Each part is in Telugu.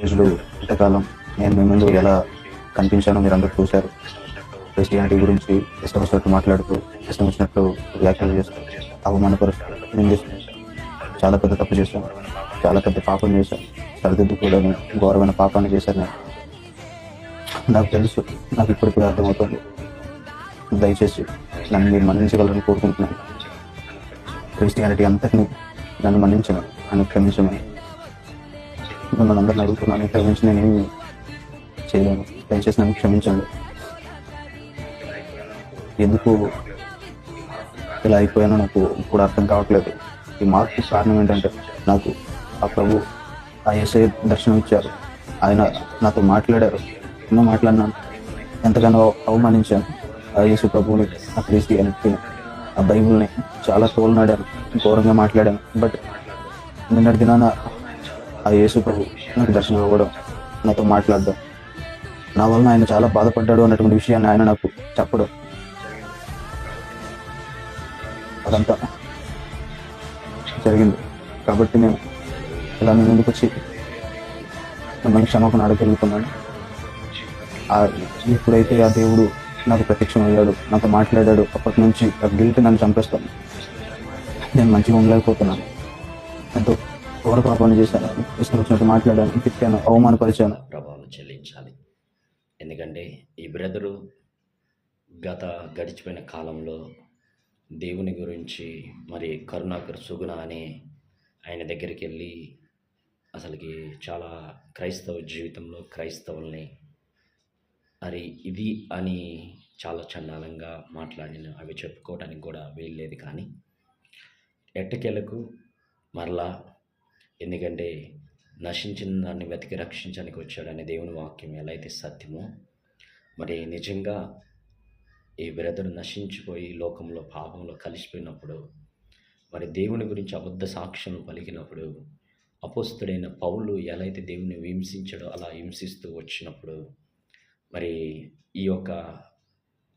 రోజులు ఇంతకాలం నేను మీ ముందు ఎలా కనిపించానో మీరు అందరూ చూశారు. క్రిస్టియానిటీ గురించి ఇష్టం వచ్చినట్టు మాట్లాడుతూ ఇష్టం వచ్చినట్టు వ్యాఖ్యలు చేస్తూ అవమానపరుస్తూ నిందిస్తూ చాలా పెద్ద తప్పు చేశాను. చాలా పెద్ద పాపం చేశాను. సరిదిద్దుకోవడం ఘోరమైన పాపాన్ని చేశాను నేను. నాకు తెలుసు నాకు ఇప్పటిప్పుడు అర్థమవుతుంది. దయచేసి నన్ను మీరు మన్నించగలరని కోరుకుంటున్నాను. క్రిస్టియానిటీ అంతటిని నన్ను మన్నించను నన్ను క్షమించమని. మిమ్మల్ని అందరిని అడుగుతున్నాను. క్షమించి నేనేమి చేయలేను. దయచేసి నన్ను క్షమించండి. ఎందుకు ఇలా అయిపోయానో నాకు ఇప్పుడు అర్థం కావట్లేదు. ఈ మార్పు కారణం ఏంటంటే నాకు ఆ ప్రభు ఆ ఎస్ఐ దర్శనం ఇచ్చారు. ఆయన నాతో మాట్లాడారు. ఎన్నో మాట్లాడినాను. ఎంతగానో అవమానించాను. ఆ యేసు ప్రభువుని ఆ క్రీస్టియానిటీని ఆ బైబుల్ని చాలా తోలునాడాను. ఘోరంగా మాట్లాడాను. బట్ నిన్నటి దినాన ఆ యేసు ప్రభు నాకు దర్శనం ఇవ్వడం నాతో మాట్లాడడం నా వలన ఆయన చాలా బాధపడ్డాడు అన్నటువంటి విషయాన్ని ఆయన నాకు చెప్పడం. అదంతా జరిగింది. కాబట్టి నేను ఇలా మీ ముందుకు వచ్చి మిమ్మల్ని క్షమాపణ అడగలుగుతున్నాను ఆ ఎప్పుడైతే ఆ దేవుడు నాకు ప్రత్యక్షం అయ్యాడు నాతో మాట్లాడాడు అప్పటి నుంచి ఆ గిల్ట్ నన్ను చంపేస్తాను నేను మంచిగా ఉండలేకపోతున్నాను. ఎంతో ఘోర పాపాన్ని చేశాను. ఇష్టం వచ్చినట్టు మాట్లాడాను తిట్టాను అవమానపరిచాను. ప్రభావం చెల్లించాలి. ఎందుకంటే ఈ బ్రదరు గత గడిచిపోయిన కాలంలో దేవుని గురించి మరి కరుణాకర్ సుగుణ అని ఆయన దగ్గరికి వెళ్ళి అసలుకి చాలా క్రైస్తవ జీవితంలో క్రైస్తవుల్ని మరి ఇది అని చాలా చండాలంగా మాట్లాడిన అవి చెప్పుకోవడానికి కూడా వీల్లేదు కానీ ఎట్టకేలకు మరలా ఎందుకంటే నశించిన దాన్ని వెతికి రక్షించడానికి వచ్చాడనే దేవుని వాక్యం ఎలా అయితే సత్యమో మరి నిజంగా ఈ బ్రదర్ నశించిపోయి లోకంలో పాపంలో కలిసిపోయినప్పుడు మరి దేవుని గురించి అబద్ధ సాక్ష్యం పలికినప్పుడు అపోస్తుడైన పౌలు ఎలా అయితే దేవుని హింసించాడో అలా హింసిస్తూ వచ్చినప్పుడు మరి ఈ యొక్క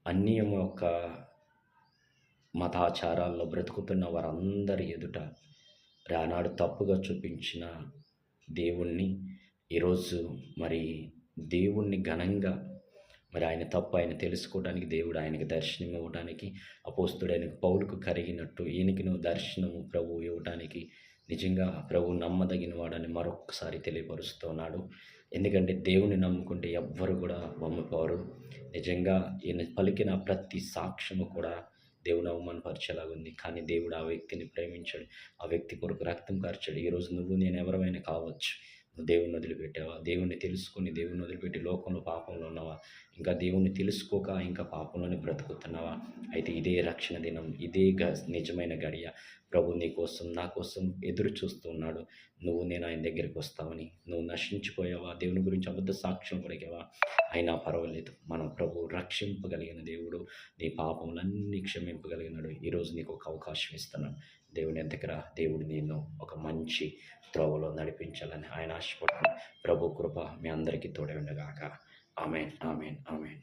అన్యం యొక్క మతాచారాల్లో బ్రతుకుతున్న వారందరి ఎదుట రానాడు తప్పుగా చూపించిన దేవుణ్ణి ఈరోజు మరి దేవుణ్ణి ఘనంగా మరి ఆయన తప్పు ఆయన తెలుసుకోవడానికి దేవుడు ఆయనకి దర్శనం ఇవ్వడానికి అపోస్తుడైన పౌలకు కరిగినట్టు ఈయనకిను దర్శనము ప్రభు ఇవ్వడానికి నిజంగా ప్రభు నమ్మదగిన వాడని మరొకసారి తెలియపరుస్తున్నాడు ఎందుకంటే దేవుని నమ్ముకుంటే ఎవ్వరు కూడా వమ్మిపోరు నిజంగా ఈయన పలికిన ప్రతి సాక్ష్యము కూడా దేవుని అవమానపరిచేలాగా ఉంది. కానీ దేవుడు ఆ వ్యక్తిని ప్రేమించాడు. ఆ వ్యక్తి కొరకు రక్తం కార్చాడు. ఈరోజు నువ్వు నేను ఎవరమైనా కావచ్చు నువ్వు దేవుని వదిలిపెట్టావా? దేవుణ్ణి తెలుసుకొని దేవుని వదిలిపెట్టి లోకంలో పాపంలో ఉన్నావా? ఇంకా దేవుణ్ణి తెలుసుకోక ఇంకా పాపంలోనే బ్రతుకుతున్నావా? అయితే ఇదే రక్షణ దినం ఇదే గ నిజమైన గడియ. ప్రభు నీ కోసం నా కోసం ఎదురు చూస్తూ ఉన్నాడు. నువ్వు నేను ఆయన దగ్గరికి వస్తావని నువ్వు నశించిపోయావా? దేవుని గురించి అబద్ధ సాక్ష్యం పలికావా అయినా పర్వాలేదు. మనం ప్రభు రక్షింపగలిగిన దేవుడు. నీ పాపములన్నీ క్షమింపగలిగినాడు. ఈరోజు నీకు ఒక అవకాశం ఇస్తున్నాను. దేవుని దగ్గర దేవుడు నేను ఒక మంచి త్రోవలో నడిపించాలని ఆయన ఆశపడుతున్నాను ప్రభు కృప మీ అందరికీ తోడే ఉండగాక. Amen amen amen.